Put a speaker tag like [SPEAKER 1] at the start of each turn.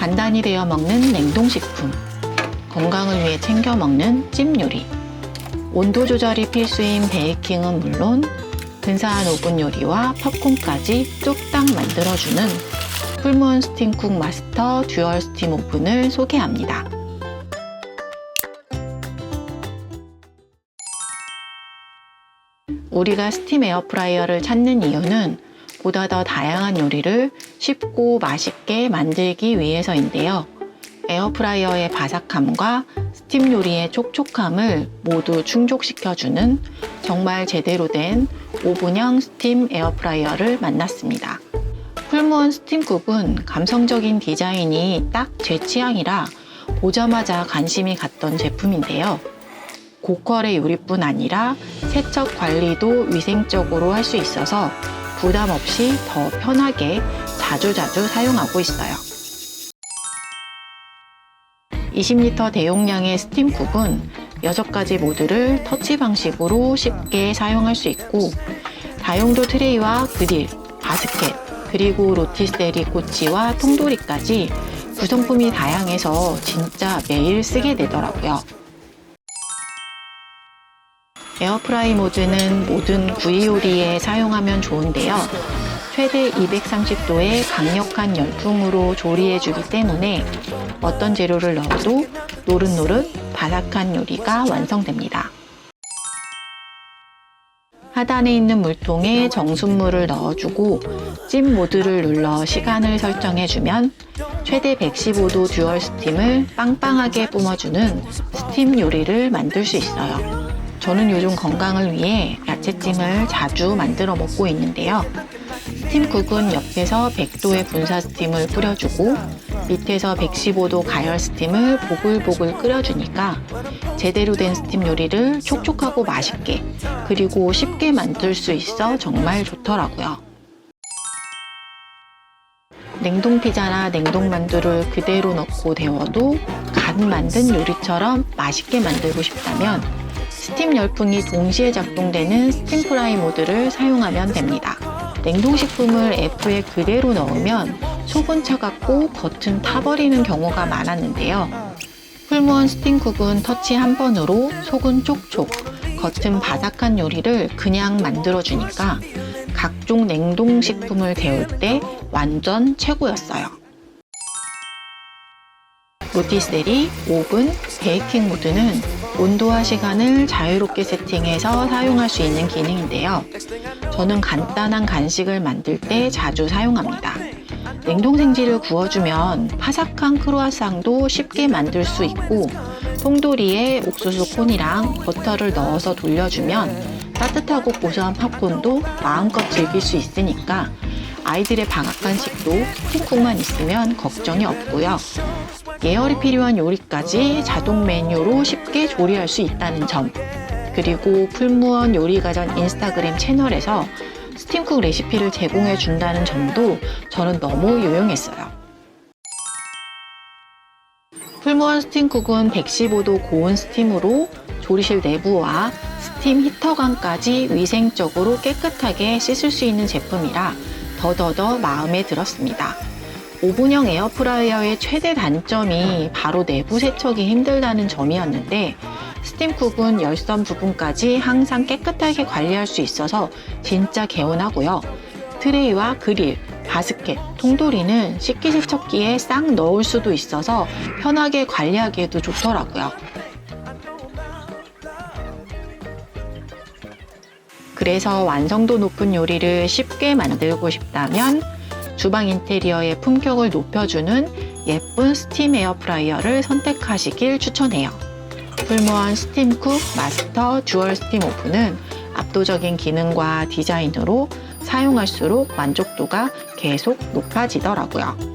[SPEAKER 1] 간단히 데워 먹는 냉동식품, 건강을 위해 챙겨 먹는 찜 요리, 온도 조절이 필수인 베이킹은 물론 근사한 오븐 요리와 팝콘까지 뚝딱 만들어주는 풀무원 스팀쿡 마스터 듀얼 스팀 오븐을 소개합니다. 우리가 스팀 에어프라이어를 찾는 이유는 보다 더 다양한 요리를 쉽고 맛있게 만들기 위해서인데요. 에어프라이어의 바삭함과 스팀 요리의 촉촉함을 모두 충족시켜주는 정말 제대로 된 오븐형 스팀 에어프라이어를 만났습니다. 풀무원 스팀쿡은 감성적인 디자인이 딱 제 취향이라 보자마자 관심이 갔던 제품인데요. 고퀄의 요리뿐 아니라 세척 관리도 위생적으로 할 수 있어서 부담 없이 더 편하게 자주자주 사용하고 있어요. 20리터 대용량의 스팀쿡은 6가지 모드를 터치 방식으로 쉽게 사용할 수 있고 다용도 트레이와 그릴, 바스켓, 그리고 로티스테리 꼬치와 통도리까지 구성품이 다양해서 진짜 매일 쓰게 되더라고요. 에어프라이 모드는 모든 구이 요리에 사용하면 좋은데요. 최대 230도의 강력한 열풍으로 조리해주기 때문에 어떤 재료를 넣어도 노릇노릇 바삭한 요리가 완성됩니다. 하단에 있는 물통에 정수물을 넣어주고 찜 모드를 눌러 시간을 설정해주면 최대 115도 듀얼 스팀을 빵빵하게 뿜어주는 스팀 요리를 만들 수 있어요. 저는 요즘 건강을 위해 야채찜을 자주 만들어 먹고 있는데요. 스팀국은 옆에서 100도의 분사 스팀을 뿌려주고 밑에서 115도 가열 스팀을 보글보글 끓여주니까 제대로 된 스팀 요리를 촉촉하고 맛있게 그리고 쉽게 만들 수 있어 정말 좋더라고요. 냉동 피자나 냉동 만두를 그대로 넣고 데워도 간 만든 요리처럼 맛있게 만들고 싶다면 스팀 열풍이 동시에 작동되는 스팀 프라이 모드를 사용하면 됩니다. 냉동식품을 F에 그대로 넣으면 속은 차갑고 겉은 타버리는 경우가 많았는데요. 풀무원 스팀쿡은 터치 한 번으로 속은 촉촉, 겉은 바삭한 요리를 그냥 만들어주니까 각종 냉동식품을 데울 때 완전 최고였어요. 로티스테리, 오븐, 베이킹 모드는 온도와 시간을 자유롭게 세팅해서 사용할 수 있는 기능인데요. 저는 간단한 간식을 만들 때 자주 사용합니다. 냉동 생지를 구워주면 파삭한 크루아상도 쉽게 만들 수 있고 통도리에 옥수수 콘이랑 버터를 넣어서 돌려주면 따뜻하고 고소한 팝콘도 마음껏 즐길 수 있으니까 아이들의 방학 간식도 스팀쿡만 있으면 걱정이 없고요. 예열이 필요한 요리까지 자동 메뉴로 쉽게 조리할 수 있다는 점. 그리고 풀무원 요리가전 인스타그램 채널에서 스팀쿡 레시피를 제공해 준다는 점도 저는 너무 유용했어요. 풀무원 스팀쿡은 115도 고온 스팀으로 조리실 내부와 스팀 히터관까지 위생적으로 깨끗하게 씻을 수 있는 제품이라 더더더 마음에 들었습니다. 오븐형 에어프라이어의 최대 단점이 바로 내부 세척이 힘들다는 점이었는데 스팀쿡은 열선 부분까지 항상 깨끗하게 관리할 수 있어서 진짜 개운하고요. 트레이와 그릴, 바스켓, 통돌이는 식기세척기에 싹 넣을 수도 있어서 편하게 관리하기에도 좋더라고요. 그래서 완성도 높은 요리를 쉽게 만들고 싶다면 주방 인테리어의 품격을 높여주는 예쁜 스팀 에어프라이어를 선택하시길 추천해요. 풀무원 스팀쿡 마스터 듀얼 스팀 오븐은 압도적인 기능과 디자인으로 사용할수록 만족도가 계속 높아지더라고요.